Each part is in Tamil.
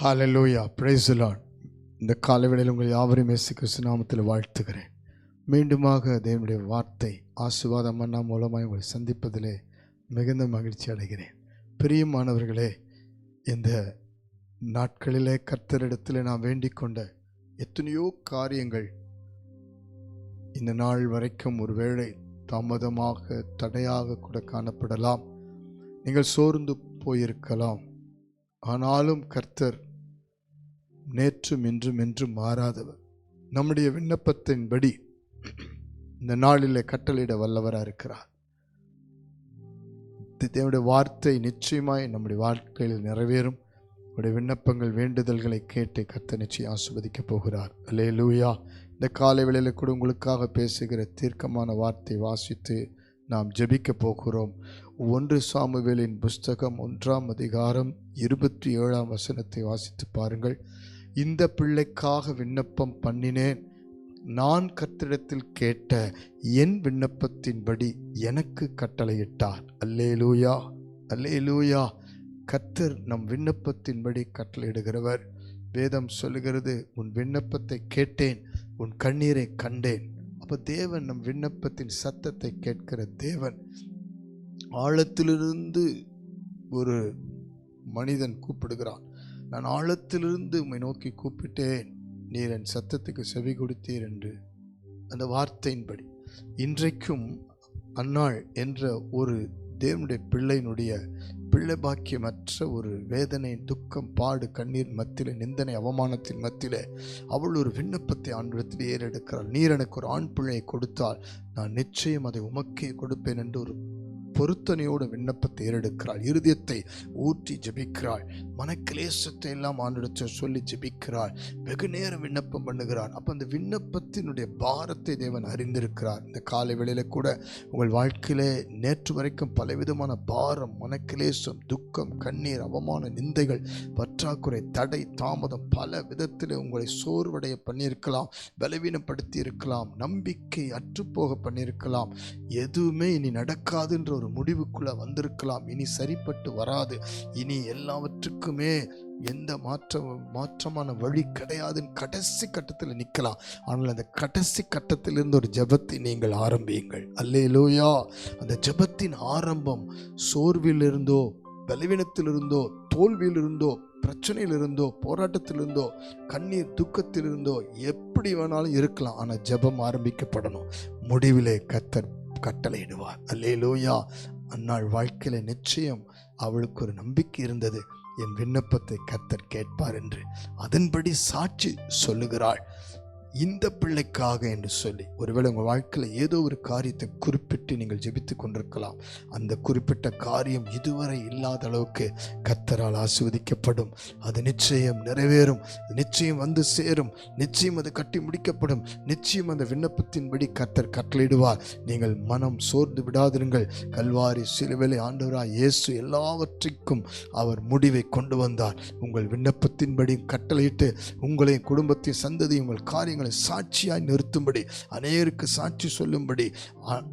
ஹalleluya praise இந்த காலவேளையில் உங்கள் யாவரையும் இயேசு கிறிஸ்து நாமத்தில் வாழ்த்துகிறேன். மீண்டுமாக தேவனுடைய வார்த்தை ஆசுவாத அண்ணா மூலமாக உங்களை சந்திப்பதிலே மிகுந்த மகிழ்ச்சி அடைகிறேன். பிரியமானவர்களே இந்த நாட்களிலே கர்த்தரிடத்தில் நான் வேண்டிக் கொண்ட எத்தனையோ காரியங்கள் இந்த நாள் வரைக்கும் ஒருவேளை தாமதமாக தடையாக கூட காணப்படலாம். நீங்கள் சோர்ந்து போயிருக்கலாம். ஆனாலும் கர்த்தர் நேற்றும் இன்றும் என்றும் மாறாதவர். நம்முடைய விண்ணப்பத்தின்படி இந்த நாளிலே கட்டளையிட வல்லவராக இருக்கிறார். தி- தேவனுடைய வார்த்தை நிச்சயமாய் நம்முடைய வாழ்க்கையில் நிறைவேறும். உடைய விண்ணப்பங்கள் வேண்டுதல்களை கேட்டு கத்த நிச்சயம் ஆசிர்வதிக்கப் போகிறார். அல்லே லூயா இந்த காலை வேளையில் கூட உங்களுக்காக பேசுகிற தீர்க்கமான வார்த்தை வாசித்து நாம் ஜெபிக்க போகிறோம். ஒன்று சாமுவேலின் புஸ்தகம் ஒன்றாம் அதிகாரம் இருபத்தி ஏழாம் வசனத்தை வாசித்து பாருங்கள். இந்த பிள்ளைக்காக விண்ணப்பம் பண்ணினேன். நான் கர்த்தரிடத்தில் கேட்ட என் விண்ணப்பத்தின்படி எனக்கு கட்டளையிட்டார். அல்லே லூயா அல்லே லூயா கர்த்தர் நம் விண்ணப்பத்தின்படி கட்டளையிடுகிறவர். வேதம் சொல்லுகிறது உன் விண்ணப்பத்தை கேட்டேன் உன் கண்ணீரை கண்டேன். அப்போ தேவன் நம் விண்ணப்பத்தின் சத்தத்தை கேட்கிற தேவன். ஆழத்திலிருந்து ஒரு மனிதன் கூப்பிடுகிறான். நான் ஆழத்திலிருந்து உம்மை நோக்கி கூப்பிட்டேன். நீர் என் சத்தத்துக்கு செவி கொடுத்தீர் என்று. அந்த வார்த்தையின்படி இன்றைக்கும் அன்னாள் என்ற ஒரு தேவனுடைய பிள்ளையினுடைய பிள்ளை பாக்கியமற்ற ஒரு வேதனை துக்கம் பாடு கண்ணீர் மத்தியில நிந்தனை அவமானத்தின் மத்தியில அவள் ஒரு விண்ணப்பத்தை ஆண்டிடத்தில் ஏறெடுக்கிறாள். நீர் எனக்கு ஒரு ஆண் பிள்ளையை கொடுத்தால் நான் நிச்சயம் அதை உமக்கே கொடுப்பேன் என்று ஒரு பொருத்தனையோடு விண்ணப்பத்தை ஏறெடுக்கிறாள். இருதயத்தை ஊற்றி ஜெபிக்கிறாள். மனக்கிலேசத்தை எல்லாம் ஆண்டிடத்தில் சொல்லி ஜெபிக்கிறாள். வெகு நேரம் விண்ணப்பம் பண்ணுகிறாள். அப்போ அந்த விண்ணப்பத்தினுடைய பாரத்தை தேவன் அறிந்திருக்கிறார். இந்த காலை வேளையில் கூட உங்கள் வாழ்க்கையிலே நேற்று வரைக்கும் பலவிதமான பாரம் மனக்கிலேசம் துக்கம் கண்ணீர் அவமான நிந்தைகள் பற்றாக்குறை தடை தாமதம் பல விதத்தில் உங்களை சோர்வடைய பண்ணியிருக்கலாம் பலவீனப்படுத்தி இருக்கலாம் நம்பிக்கை அற்றுப்போக பண்ணியிருக்கலாம். எதுவுமே இனி நடக்காதுன்ற ஒரு முடிவுக்குள்ளே வந்திருக்கலாம். இனி சரிப்பட்டு வராது. இனி எல்லாவற்றுக்குமே எந்த மாற்ற மாற்றமான வழி கிடையாதுன்னு கடைசி கட்டத்தில் நிற்கலாம் ஆனால் அந்த கடைசி கட்டத்திலிருந்து ஒரு ஜெபத்தை நீங்கள் ஆரம்பியுங்கள். அல்லேலோயா! அந்த ஜெபத்தின் ஆரம்பம் சோர்விலிருந்தோ பலவீனத்திலிருந்தோ தோல்வியிலிருந்தோ பிரச்சனையிலிருந்தோ போராட்டத்திலிருந்தோ கண்ணீர் துக்கத்திலிருந்தோ எப்படி வேணாலும் இருக்கலாம். ஆனால் ஜெபம் ஆரம்பிக்கப்படணும். முடிவிலே கத்தர் கட்டளையிடுவார். அல்லேலூயா. அந்நாள் வாழ்க்கையில நிச்சயம் அவளுக்கு ஒரு நம்பிக்கை இருந்தது. என் விண்ணப்பத்தை கர்த்தர் கேட்பார் என்று. அதன்படி சாட்சி சொல்லுகிறாள். இந்த பிள்ளைக்காக என்று சொல்லி ஒருவேளை உங்கள் வாழ்க்கையில் ஏதோ ஒரு காரியத்தை குறிப்பிட்டு நீங்கள் ஜெபித்து கொண்டிருக்கலாம். அந்த குறிப்பிட்ட காரியம் இதுவரை இல்லாத அளவுக்கு கத்தரால் ஆசிர்வதிக்கப்படும். அது நிச்சயம் நிறைவேறும். நிச்சயம் வந்து சேரும். நிச்சயம் அது கட்டி முடிக்கப்படும். நிச்சயம் அந்த விண்ணப்பத்தின்படி கத்தர் கட்டளையிடுவார். நீங்கள் மனம் சோர்ந்து விடாதிருங்கள். கல்வாரி சிலுவிலை ஆண்டவராய் இயேசு எல்லாவற்றிற்கும் அவர் முடிவை கொண்டு வந்தார். உங்கள் விண்ணப்பத்தின்படி கட்டளையிட்டு உங்களையும் குடும்பத்தையும் சந்ததி உங்கள் காரியம் காரியங்களை சாட்சியாய் நிறுத்தும்படி அநேருக்கு சாட்சி சொல்லும்படி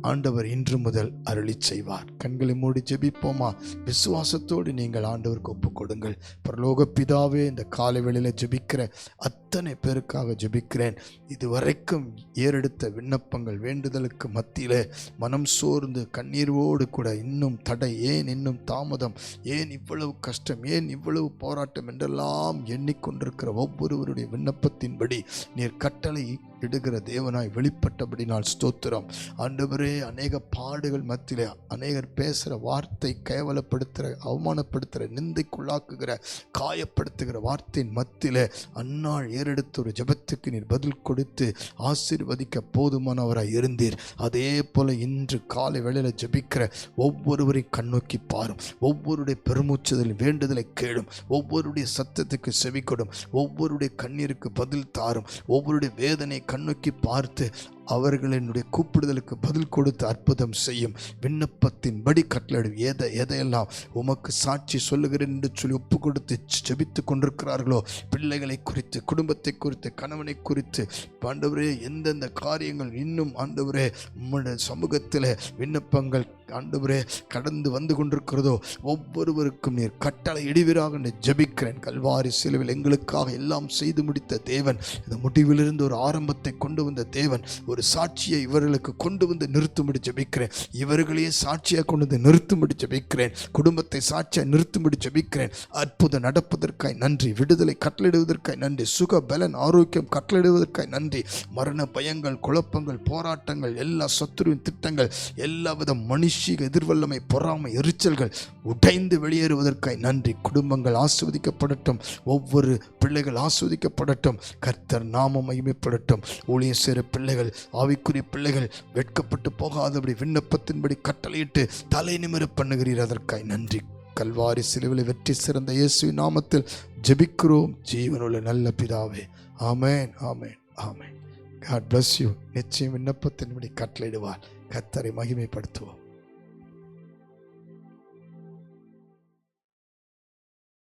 ஆண்டவர் இன்று முதல் அருளி செய்வார். கண்களை மூடி ஜெபிப்போமா? விசுவாசத்தோடு நீங்கள் ஆண்டவருக்கு ஒப்பு கொடுங்கள் பரலோக பிதாவே இந்த காலை வேளையில ஜெபிக்கிற அத்தனை பேருக்காக ஜெபிக்கிறேன். இதுவரைக்கும் ஏறெடுத்த விண்ணப்பங்கள் வேண்டுதலுக்கு மத்தியிலே மனம் சோர்ந்து கண்ணீரோடு கூட இன்னும் தடை ஏன் இன்னும் தாமதம் ஏன் இவ்வளவு கஷ்டம் ஏன் இவ்வளவு போராட்டம் என்றெல்லாம் எண்ணிக்கொண்டிருக்கிற ஒவ்வொருவருடைய விண்ணப்பத்தின்படி நீர் கட்டளை விடுகிற தேவனாய் வெளிப்பட்டபடினால் ஸ்தோத்திரம். ஆண்டவரே அநேக பாடுகள் மத்தியிலே அநேகர் பேசுகிற வார்த்தை கேவலப்படுத்துகிற அவமானப்படுத்துகிற நிந்தைக்குள்ளாக்குகிற காயப்படுத்துகிற வார்த்தையின் மத்தியிலே அந்நாள் ஏறெடுத்த ஒரு ஜெபத்துக்கு நீர் பதில் கொடுத்து ஆசீர்வதிக்க போதுமானவராய் இருந்தீர். அதே போல இன்று காலை வேளையில் ஜெபிக்கிற ஒவ்வொருவரை கண்ணோக்கி பாரும். ஒவ்வொருடைய பெருமூச்சுதல் வேண்டுதலை கேளும் ஒவ்வொருடைய சத்தத்துக்கு செவி கொடும். ஒவ்வொருடைய கண்ணீருக்கு பதில் தாரும். ஒவ்வொருடைய வேதனை கண்ணோக்கி பார்த்து அவர்கள் என்னுடைய கூப்பிடுதலுக்கு பதில் கொடுத்து அற்புதம் செய்யும். விண்ணப்பத்தின்படி கட்டளையிடும். எதை எதையெல்லாம் உமக்கு சாட்சி சொல்லுகிறேன் என்று சொல்லி ஒப்பு கொடுத்து ஜெபித்து கொண்டிருக்கிறார்களோ பிள்ளைகளை குறித்து குடும்பத்தை குறித்து கணவனை குறித்து ஆண்டவரே எந்தெந்த காரியங்கள் இன்னும் ஆண்டவரே உம்முடைய சமூகத்தில் விண்ணப்பங்கள் ஆண்டவரே கடந்து வந்து கொண்டிருக்கிறதோ ஒவ்வொருவருக்கும் நீர் கட்டளை இடிவீராக ஜபிக்கிறேன் ஜெபிக்கிறேன். கல்வாரி சிலுவில் எங்களுக்காக எல்லாம் செய்து முடித்த தேவன் இந்த முடிவிலிருந்து ஒரு ஆரம்பத்தை கொண்டு வந்த தேவன் ஒரு சாட்சியை இவர்களுக்கு கொண்டு வந்து நிறுத்தும்படி ஜெபிக்கிறேன். இவர்களையே சாட்சியாக கொண்டு வந்து நிறுத்தும்படி ஜெபிக்கிறேன். குடும்பத்தை சாட்சியாக நிறுத்தும்படி ஜெபிக்கிறேன். அற்புதம் நடப்பதற்காய் நன்றி. விடுதலை கட்டளிடுவதற்காய் நன்றி. சுக பலன் ஆரோக்கியம் கட்டளிடுவதற்காய் நன்றி. மரண பயங்கள் குழப்பங்கள் போராட்டங்கள் எல்லா சத்துருவின் திட்டங்கள் எல்லாவித மனுஷிக எதிர்வல்லமை பொறாமை எரிச்சல்கள் உடைந்து வெளியேறுவதற்காய் நன்றி. குடும்பங்கள் ஆஸ்வதிக்கப்படட்டும். ஒவ்வொரு பிள்ளைகள் ஆஸ்வதிக்கப்படட்டும். கர்த்தர் நாமம் மகிமைப்படட்டும். ஊழிய சேர பிள்ளைகள் ஆவிக்குரிய பிள்ளைகள் வெட்கப்பட்டு போகாதபடி விண்ணப்பத்தின்படி கட்டளையிட்டு தலை நிமிர பண்ணுகிறீர். அதற்காய் நன்றி. கல்வாரி சிலுவில் வெற்றி சிறந்த இயேசுவின் நாமத்தில் ஜெபிக்கிறோம். ஜீவனுள்ள நல்ல பிதாவே. ஆமேன் ஆமேன் ஆமேன். காட் பிளஸ் யூ நிச்சயம் விண்ணப்பத்தின்படி கட்டளையிடுவார். கத்தரை மகிமைப்படுத்துவோம்.